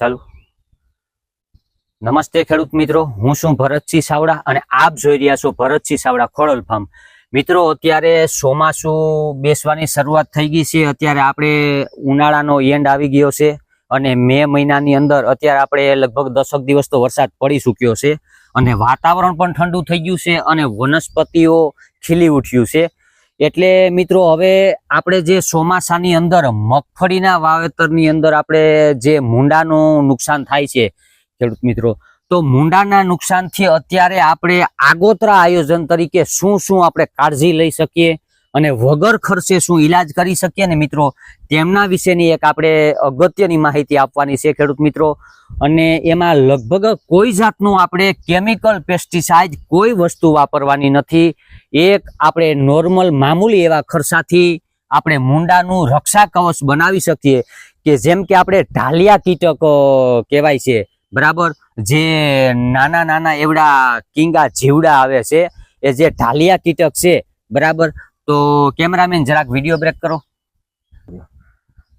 ચાલુ. નમસ્તે ખેડૂત મિત્રો, હું છું ભરતસિંહ સાવડા અને આપ જોઈ રહ્યા છો ભરતસિંહ સાવડા ખોડલ ફાર્મ. મિત્રો, અત્યારે ચોમાસું બેસવાની શરૂઆત થઈ ગઈ છે. અત્યારે આપણે ઉનાળાનો એન્ડ આવી ગયો છે અને મે મહિનાની અંદર અત્યારે આપણે લગભગ દસક દિવસ તો વરસાદ પડી ચૂક્યો છે અને વાતાવરણ પણ ઠંડુ થઈ ગયું છે અને વનસ્પતિઓ ખીલી ઉઠ્યું છે. એટલે મિત્રો, હવે આપણે જે ચોમાસાની અંદર, મગફળીના વાવેતરની અંદર આપણે જે મૂંડાનું નુકસાન થાય છે, ખેડૂત મિત્રો, તો મૂંડાના નુકસાનથી અત્યારે આપણે આગોતરા આયોજન તરીકે શું શું આપણે કાળજી લઈ શકીએ અને વગર ખર્ચે શું ઈલાજ કરી શકીએ ને મિત્રો, તેમના વિશેની એક આપણે અગત્યની માહિતી આપવાની છે, ખેડૂત મિત્રો. અને એમાં લગભગ કોઈ જાતનું આપણે કેમિકલ, પેસ્ટિસાઇડ કોઈ વસ્તુ વાપરવાની નથી. એક આપણે નોર્મલ મામૂલી એવા ખર્ચાથી આપણે મૂંડાનું રક્ષા કવચ બનાવી શકીએ કે જેમ કે આપણે ઢાલિયા કીટક કહેવાય છે. બરાબર? જે નાના નાના એવડા કીંગા જીવડા આવે છે, એ જે ઢાલિયા કીટક છે, બરાબર? તો કેમેરામેન, જરાક વીડિયો બ્રેક કરો.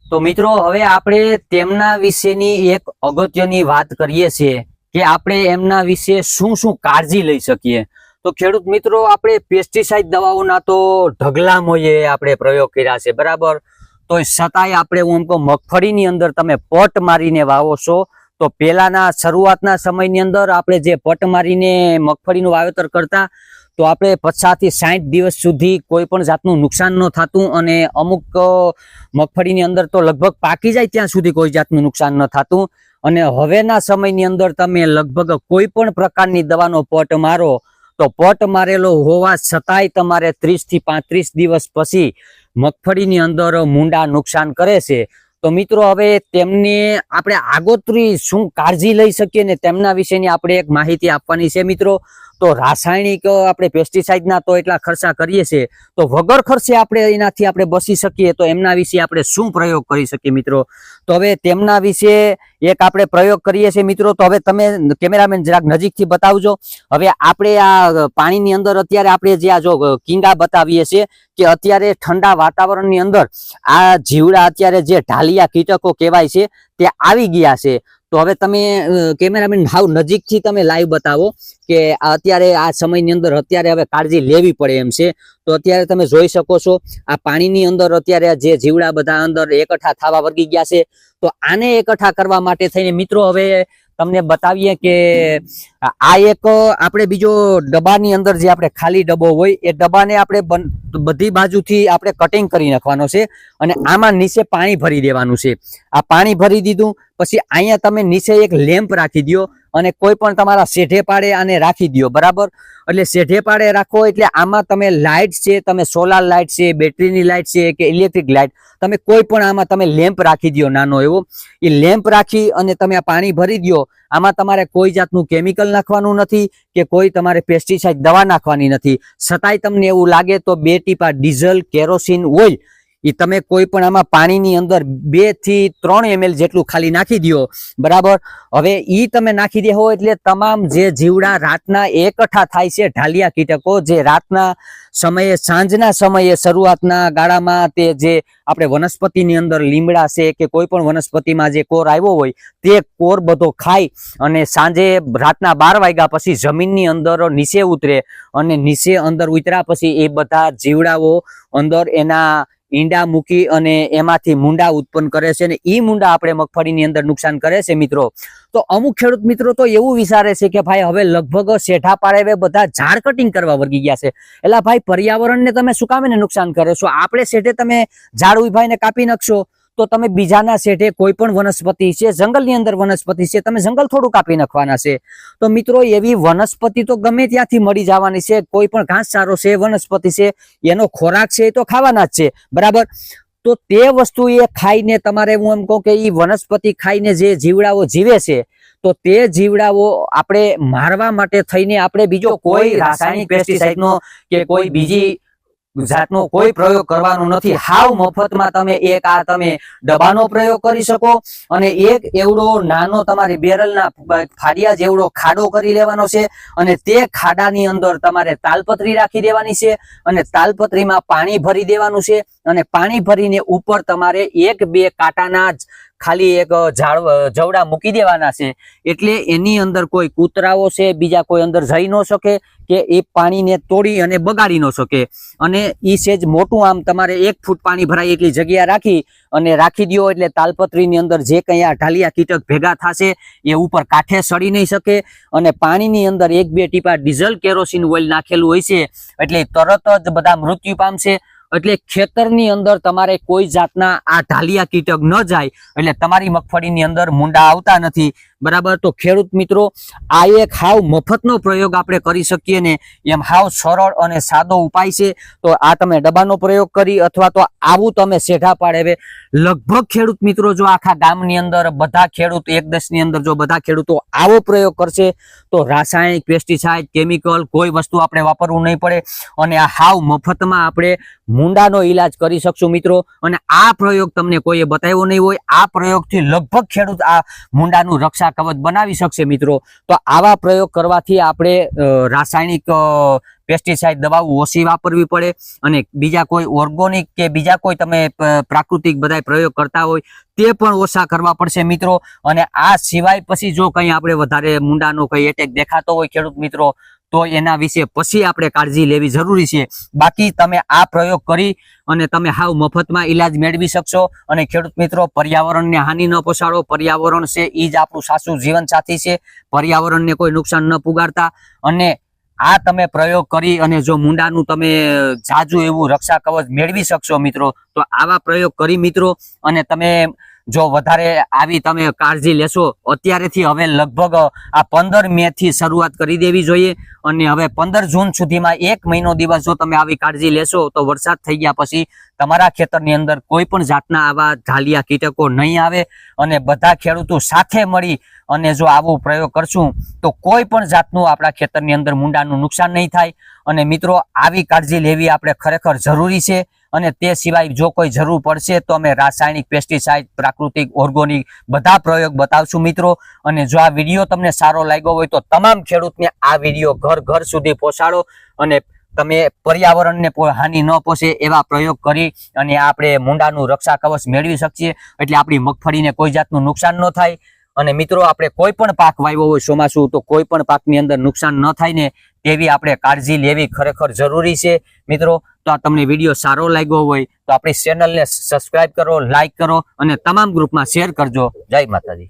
તો મિત્રો, હવે આપણે તેમના વિશેની એક અગત્યની વાત કરીએ છીએ કે આપણે એમના વિશે શું શું કાળજી લઈ શકીએ. તો ખેડૂત મિત્રો, આપણે પેસ્ટિસાઇડ દવાઓના તો ઢગલા મોયે આપણે પ્રયોગ કર્યા છે, બરાબર? તો છતાંય આપણે હું કહું, મગફળીની અંદર તમે પટ મારીને વાવો છો, તો પહેલાના શરૂઆતના સમયની અંદર આપણે જે પટ મારીને મગફળીનું વાવેતર કરતા, તો આપણે પચાસથી સાઠ દિવસ સુધી કોઈ પણ જાતનું નુકસાન ન થતું અને અમુક મગફળીની અંદર તો લગભગ પાકી જાય ત્યાં સુધી કોઈ જાતનું નુકસાન ન થતું. અને હવેના સમયની અંદર તમે લગભગ કોઈ પણ પ્રકારની દવાનો પટ મારો તો પટ મારેલો હોવા છતાંય તમારે ત્રીસથી પાંત્રીસ દિવસ પછી મગફળીની અંદર મૂંડા નુકસાન કરે છે. તો મિત્રો, હવે તેમને આપણે આગોતરી શું કાળજી લઈ શકીએ ને તેમના વિશેની આપણે એક માહિતી આપવાની છે મિત્રો. તો રાસાયણિક આપણે પેસ્ટિસાઇડના તો એટલા ખર્ચા કરીએ છીએ, તો વગર ખર્ચે આપણે એનાથી આપણે બસી શકીએ, તો એમના વિશે આપણે શું પ્રયોગ કરી શકીએ મિત્રો? તો હવે તેમના વિશે એક આપણે પ્રયોગ કરીએ છીએ મિત્રો, તો હવે તમે કેમેરામેન જરાક નજીકથી બતાવજો. હવે આપણે આ પાણીની અંદર અત્યારે આપણે જે આ જો કિંગા બતાવીએ છીએ કે અત્યારે ઠંડા વાતાવરણની અંદર આ જીવડા અત્યારે જે ઢાલિયા કીટકો કહેવાય છે, તે આવી ગયા છે. તો હવે તમે કેમેરામેન હાવ નજીકથી તમે લાઈવ બતાવો કે અત્યારે આ સમયની અંદર અત્યારે હવે કાળજી લેવી પડે એમ છે. તો અત્યારે તમે જોઈ શકો છો, આ પાણીની અંદર અત્યારે જે જીવડા બધા અંદર એકઠા થવા વર્ગી ગયા છે. તો આને એકઠા કરવા માટે થઈને મિત્રો હવે તમને બતાવીએ કે આ એક, આપણે બીજો ડબ્બાની અંદર જે આપણે ખાલી ડબ્બો હોય, એ ડબ્બાને આપણે બધી બાજુથી આપણે કટિંગ કરી નાખવાનો છે અને આમાં નીચે પાણી ભરી દેવાનું છે. આ પાણી ભરી દીધું, પછી અહીંયા તમે નીચે એક લેમ્પ રાખી દ્યો. અને કોઈ પણ તમારા શેઢે પાડે આને રાખી દ્યો, બરાબર? એટલે શેઢે પાડે રાખો એટલે આમાં તમે લાઇટ છે, તમે સોલાર લાઇટ છે, બેટરીની લાઇટ છે કે ઇલેક્ટ્રિક લાઇટ, તમે કોઈ પણ આમાં તમે લેમ્પ રાખી દો નાનો એવો. એ લેમ્પ રાખી અને તમે આ પાણી ભરી દ્યો. આમાં તમારે કોઈ જાતનું કેમિકલ નાખવાનું નથી કે કોઈ તમારે પેસ્ટિસાઇડ દવા નાખવાની નથી. છતાંય તમને એવું લાગે તો બે ટીપા ડીઝલ, કેરોસીન ઓઇલ એ તમે કોઈ પણ આમાં પાણીની અંદર બેથી ત્રણ એમએલ જેટલું ખાલી નાખી દ્યો, બરાબર? હવે ઈ તમે નાખી દેવો એટલે તમામ જે જીવડા રાતના એકઠા થાય છે ઢાલિયા કીટકો, જે રાતના સમયે, સાંજના સમયે, શરૂઆતના ગાળામાં તે જે આપણે વનસ્પતિની અંદર લીમડા છે કે કોઈ પણ વનસ્પતિમાં જે કોર આવ્યો હોય, તે કોર બધો ખાય અને સાંજે રાતના બાર વાગ્યા પછી જમીનની અંદર નીચે ઉતરે અને નીચે અંદર ઉતર્યા પછી એ બધા જીવડાઓ અંદર એના ઈંડા મૂકી અને એમાંથી મૂંડા ઉત્પન્ન કરે છે અને ઈ મૂંડા આપણે મગફળીની અંદર નુકસાન કરે છે મિત્રો. તો અમુક ખેડૂત મિત્રો તો એવું વિચારે છે કે ભાઈ હવે લગભગ શેઠા પાડે બધા ઝાડ કટિંગ કરવા વર્ગી ગયા છે. એટલે ભાઈ પર્યાવરણને તમે શું કામે નુકસાન કરો છો? આપણે શેઠે તમે ઝાડ ઉભાઈને કાપી નાખશો. તો તમે બીજાના શેઠે કોઈ પણ વનસ્પતિ છે, જંગલની અંદર વનસ્પતિ છે, તમે જંગલ થોડું કાપી નાખવાના છે. તો મિત્રો, એવી વનસ્પતિ તો ગમે ત્યાંથી મળી જવાની છે, કોઈ પણ ઘાસચારો છે, વનસ્પતિ છે, એનો ખોરાક છે, એ તો ખાવાના જ છે. બરાબર? તો તે વસ્તુ એ ખાઈને તમારે હું એમ કહું કે એ વનસ્પતિ ખાઈને જે જીવડાઓ જીવે છે, તો તે જીવડાઓ આપણે મારવા માટે થઈને આપણે બીજો કોઈ રાસાયણિક પેસ્ટિસાઇડનો કે કોઈ બીજી જાતનો કોઈ પ્રયોગ કરવાનો નથી. હાવ મફતમાં તમે એક આ તમે ડબ્બાનો પ્રયોગ કરી શકો અને એક એવડો નાનો તમારી બેરલના ફાડિયા જેવડો ખાડો કરી લેવાનો છે અને તે ખાડાની અંદર તમારે તાલપત્રી રાખી દેવાની છે અને તાલપત્રીમાં પાણી ભરી દેવાનું છે અને પાણી ભરીને ઉપર તમારે એક બે કાંટાના ખાલી એક ઝાડ જવડા મૂકી દેવાના છે. એટલે એની અંદર કોઈ કૂતરાઓ છે, બીજા કોઈ અંદર જઈ ન શકે કે એ પાણીને તોડી અને બગાડી ન શકે. અને એ સેજ મોટું આમ તમારે એક ફૂટ પાણી ભરાય એટલી જગ્યા રાખી અને રાખી દ્યો એટલે તાલપત્રીની અંદર જે કંઈ આ ઢાલિયા કીટક ભેગા થશે એ ઉપર કાંઠે સડી નહીં શકે અને પાણીની અંદર એક બે ટીપા ડીઝલ કેરોસીન ઓઇલ નાખેલું હોય છે એટલે તરત જ બધા મૃત્યુ પામશે એટલે ખેતરની અંદર તમારે કોઈ જાતના આ ઢાલિયા કીટક ન જાય. એટલે તમારી મગફળીની અંદર મુંડા આવતા નથી. બરાબર? તો ખેડૂત મિત્રો, આ એક હાવ મફતનો પ્રયોગ આપણે કરી શકીએ ને એમ હાવ સરળ અને સાદો ઉપાય છે. તો આ તમે ડબ્બાનો પ્રયોગ કરી અથવા તો આવું તમે સેઢા પાડે લગભગ ખેડૂત મિત્રો, જો આખા ગામની અંદર બધા ખેડૂત, એક દસની અંદર જો બધા ખેડૂતો આવો પ્રયોગ કરશે, તો રાસાયણિક પેસ્ટિસાઇડ કેમિકલ કોઈ વસ્તુ આપણે વાપરવું નહીં પડે. અને આ હાવ મફતમાં આપણે મુંડાનો ઈલાજ કરી શકશું મિત્રો. અને આ પ્રયોગ તમને કોઈએ બતાવ્યો નહીં હોય, આ પ્રયોગથી લગભગ ખેડૂત આ મુંડાનું રક્ષા કવચ બનાવી શકશે મિત્રો. તો આવા પ્રયોગ કરવાથી આપણે રાસાયણિક પેસ્ટિસાઇડ દવાઓ ઓછી વાપરવી પડે અને બીજા કોઈ ઓર્ગોનિક કે બીજા કોઈ તમે પ્રાકૃતિક બધા પ્રયોગ કરતા હોય, તે પણ ઓછા કરવા પડશે મિત્રો. અને આ સિવાય પછી જો કંઈ આપણે વધારે મુંડાનો કંઈ એટેક દેખાતો હોય ખેડૂત મિત્રો તો એના વિશે પછી આપણે કાળજી લેવી જરૂરી છે. બાકી તમે આ પ્રયોગ કરી અને તમે હાવ મફતમાં ઈલાજ મેળવી શકશો અને ખેડૂત મિત્રો, પર્યાવરણને હાનિ ન પહોંચાડો. પર્યાવરણ છે એ જ આપણું સાસુ જીવન સાથી છે. પર્યાવરણને કોઈ નુકસાન ન પુગાડતા. અને આ તમે પ્રયોગ કરી અને જો મુંડાનું તમે જાજુ એવું રક્ષા કવચ મેળવી શકશો મિત્રો, તો આવા પ્રયોગ કરી મિત્રો અને તમે જો વધારે આવી તમે કાળજી લેશો, અત્યારેથી હવે લગભગ આ પંદર મે થી શરૂઆત કરી દેવી જોઈએ. અને હવે પંદર જૂન સુધીમાં એક મહિનો દિવસ જો તમે આવી કાળજી લેશો, તો વરસાદ થઈ ગયા પછી તમારા ખેતરની અંદર કોઈ પણ જાતના આવા ઢાલિયા કીટકો નહીં આવે. અને બધા ખેડૂતો સાથે મળી અને જો આવો પ્રયોગ કરશું, તો કોઈ પણ જાતનું આપણા ખેતરની અંદર મુંડાનું નુકસાન નહીં થાય. અને મિત્રો, આવી કાળજી લેવી આપણે ખરેખર જરૂરી છે. અને તે સિવાય જો કોઈ જરૂર પડશે તો અમે રાસાયણિક પેસ્ટિસાઇડ પ્રાકૃતિક ઓર્ગોનિક બધા પ્રયોગ બતાવશું મિત્રો. અને જો આ વીડિયો તમને સારો લાગ્યો હોય તો તમામ ખેડૂતને આ વીડિયો ઘર ઘર સુધી પહોંચાડો અને તમે પર્યાવરણને હાનિ ન પહોંચે એવા પ્રયોગ કરી અને આપણે મુંડાનું રક્ષા કવચ મેળવી શકીએ. એટલે આપણી મગફળીને કોઈ જાતનું નુકસાન ન થાય. અને મિત્રો, આપણે કોઈ પણ પાક વાવ્યો હોય ચોમાસું તો કોઈ પણ પાકની અંદર નુકસાન ન થાય ને તેવી આપણે કાળજી લેવી ખરેખર જરૂરી છે. મિત્રો, તો આ તમને વીડિયો સારો લાગ્યો હોય તો આપણી ચેનલને સબસ્ક્રાઈબ કરો લાઈક કરો અને તમામ ગ્રુપમાં શેર કરજો. જય માતાજી.